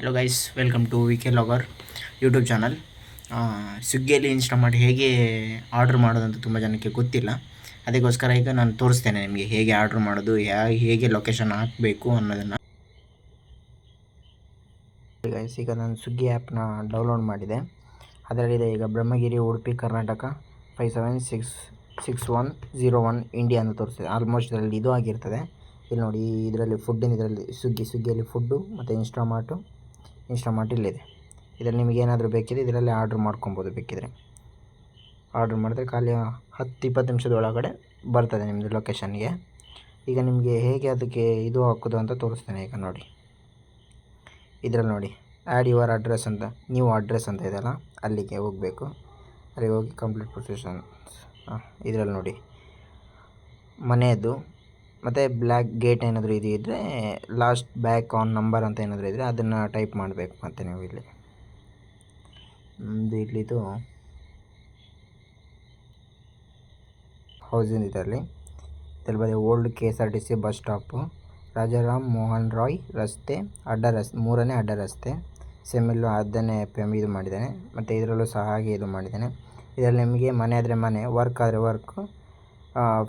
Hello guys welcome to V K logger YouTube channel ಸ್ವಿಗ್ಗಿಯಲ್ಲಿ Instamart ಹೇಗೆ order ಮಾಡೋದಂತ ತುಂಬ ಜನಕ್ಕೆ ಗೊತ್ತಿಲ್ಲ. ಅದಕ್ಕೋಸ್ಕರ ಈಗ ನಾನು ತೋರಿಸ್ತೇನೆ ನಿಮಗೆ ಹೇಗೆ ಆರ್ಡ್ರ್ ಮಾಡೋದು, ಯಾ, ಹೇಗೆ ಲೊಕೇಶನ್ ಹಾಕಬೇಕು ಅನ್ನೋದನ್ನು. ಗೈಸ್ ಈಗ ನಾನು ಸ್ವಿಗ್ಗಿ ಆ್ಯಪ್ನ ಡೌನ್ಲೋಡ್ ಮಾಡಿದೆ. ಅದರಲ್ಲಿದೆ ಈಗ Brahmagiri Udupi Karnataka five seven six six one zero one India ಅಂತ ತೋರಿಸ್ತದೆ. ಆಲ್ಮೋಸ್ಟ್ ಇದರಲ್ಲಿ ಇದು ಆಗಿರ್ತದೆ. ಇಲ್ಲಿ ನೋಡಿ, ಇದರಲ್ಲಿ ಫುಡ್ಡಿನ ಇದರಲ್ಲಿ ಸ್ವಿಗ್ಗಿ ಸ್ವಿಗ್ಗಿಯಲ್ಲಿ ಫುಡ್ಡು ಮತ್ತು ಇನ್ಸ್ಟಾಮಾರ್ಟು ಇನ್ಸ್ಟಾಮಾರ್ಟ್ ಇಲ್ಲಿದೆ ಇದರಲ್ಲಿ ನಿಮಗೆ ಏನಾದರೂ ಬೇಕಿದ್ದರೆ ಇದರಲ್ಲಿ ಆರ್ಡ್ರ್ ಮಾಡ್ಕೊಬೋದು ಬೇಕಿದ್ರೆ. ಆರ್ಡ್ರ್ ಮಾಡಿದ್ರೆ ಖಾಲಿ ಹತ್ತು ಇಪ್ಪತ್ತು ನಿಮಿಷದ ಒಳಗಡೆ ಬರ್ತದೆ ನಿಮ್ಮದು ಲೊಕೇಶನ್ಗೆ ಈಗ ನಿಮಗೆ ಹೇಗೆ ಅದಕ್ಕೆ ಇದು ಹಾಕೋದು ಅಂತ ತೋರಿಸ್ತೇನೆ ಈಗ ನೋಡಿ. ಇದರಲ್ಲಿ ನೋಡಿ ಆ್ಯಡ್ ಯುವರ್ ಅಡ್ರೆಸ್ ಅಂತ ನ್ಯೂ ಅಡ್ರೆಸ್ ಅಂತ ಇದೆಯಲ್ಲ ಅಲ್ಲಿಗೆ ಹೋಗಬೇಕು. ಅಲ್ಲಿಗೆ ಹೋಗಿ ಕಂಪ್ಲೀಟ್ ಪ್ರೊಸೆಷನ್ ಇದರಲ್ಲಿ ನೋಡಿ. ಮನೆಯದು ಮತ್ತು ಬ್ಲ್ಯಾಕ್ ಗೇಟ್ ಏನಾದರೂ ಇದು ಇದ್ದರೆ ಲಾಸ್ಟ್ ಬ್ಯಾಕ್ ಆನ್ ನಂಬರ್ ಅಂತ ಏನಾದರೂ ಇದ್ದರೆ ಅದನ್ನು ಟೈಪ್ ಮಾಡಬೇಕು ಮತ್ತು ನೀವು ಇಲ್ಲಿ. ನಮ್ಮದು ಇಲ್ಲಿದು ಹೌಸಿಂಗ್ ಇದರಲ್ಲಿ ಇದರಲ್ಲಿ old K S R T C bus stop, Rajaram Mohan Roy ರಸ್ತೆ, ಅಡ್ಡ ರಸ್ತೆ ಮೂರನೇ ಅಡ್ಡ ರಸ್ತೆ ಸೆಮಿಲ್ಲು ಅದನ್ನೇ ಪೆಮ್ ಇದು ಮಾಡಿದ್ದಾನೆ. ಮತ್ತು ಇದರಲ್ಲೂ ಸಹ ಹಾಗೆ ಇದು ಮಾಡಿದ್ದಾನೆ. ಇದರಲ್ಲಿ ನಿಮಗೆ ಮನೆ ಆದರೆ ಮನೆ, ವರ್ಕ್ ಆದರೆ ವರ್ಕು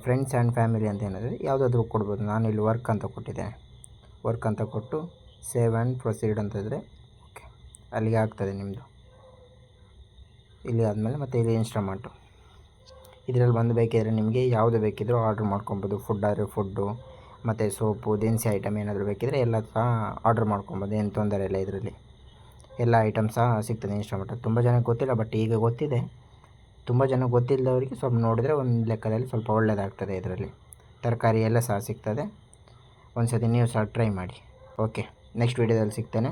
ಫ್ರೆಂಡ್ಸ್ ಆ್ಯಂಡ್ ಫ್ಯಾಮಿಲಿ ಅಂತ ಏನಾದರೆ ಯಾವುದಾದ್ರೂ ಕೊಡ್ಬೋದು. ನಾನು ಇಲ್ಲಿ ವರ್ಕ್ ಅಂತ ಕೊಟ್ಟಿದ್ದೆ ವರ್ಕ್ ಅಂತ ಕೊಟ್ಟು ಸೇವ್ ಆ್ಯಂಡ್ ಪ್ರೊಸೀಡ್ ಅಂತ ಇದ್ದರೆ ಓಕೆ ಅಲ್ಲಿಗೆ ಆಗ್ತದೆ ನಿಮ್ಮದು ಇಲ್ಲಿ ಆದಮೇಲೆ ಮತ್ತು ಇಲ್ಲಿ ಇನ್ಸ್ಟಾಮಾರ್ಟು ಇದರಲ್ಲಿ ಬಂದು ಬೇಕಿದ್ರೆ ನಿಮಗೆ ಯಾವುದು ಬೇಕಿದ್ರೂ ಆರ್ಡ್ರ್ ಮಾಡ್ಕೊಬೋದು. ಫುಡ್ ಆದರೆ ಫುಡ್ಡು ಮತ್ತು ಸೋಪು ದಿನಸಿ ಐಟಮ್ ಏನಾದರೂ ಬೇಕಿದ್ರೆ ಎಲ್ಲ ಸಹ ಆರ್ಡ್ರ್ ಮಾಡ್ಕೊಬೋದು. ಏನು ತೊಂದರೆ ಇಲ್ಲ ಇದರಲ್ಲಿ. ಎಲ್ಲ ಐಟಮ್ ಸಹ ಸಿಗ್ತದೆ ಇನ್ಸ್ಟಾಮಾರ್ಟ್ ತುಂಬ ಜನಕ್ಕೆ ಗೊತ್ತಿಲ್ಲ ಬಟ್ ಈಗ ಗೊತ್ತಿದೆ. ತುಂಬ ಜನ ಗೊತ್ತಿಲ್ಲದವರಿಗೆ ಸ್ವಲ್ಪ ನೋಡಿದರೆ ಒಂದು ಲೆಕ್ಕದಲ್ಲಿ ಸ್ವಲ್ಪ ಒಳ್ಳೆಯದಾಗ್ತದೆ ಇದರಲ್ಲಿ. ತರಕಾರಿ ಎಲ್ಲ ಸಹ ಸಿಗ್ತದೆ. ಒಂದು ಸತಿ ನೀವು ಸಹ ಟ್ರೈ ಮಾಡಿ. ಓಕೆ, ನೆಕ್ಸ್ಟ್ ವೀಡಿಯೋದಲ್ಲಿ ಸಿಗ್ತೇನೆ.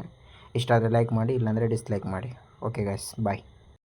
ಇಷ್ಟ ಆದರೆ ಲೈಕ್ ಮಾಡಿ, ಇಲ್ಲಾಂದರೆ ಡಿಸ್ಲೈಕ್ ಮಾಡಿ. Okay guys, bye.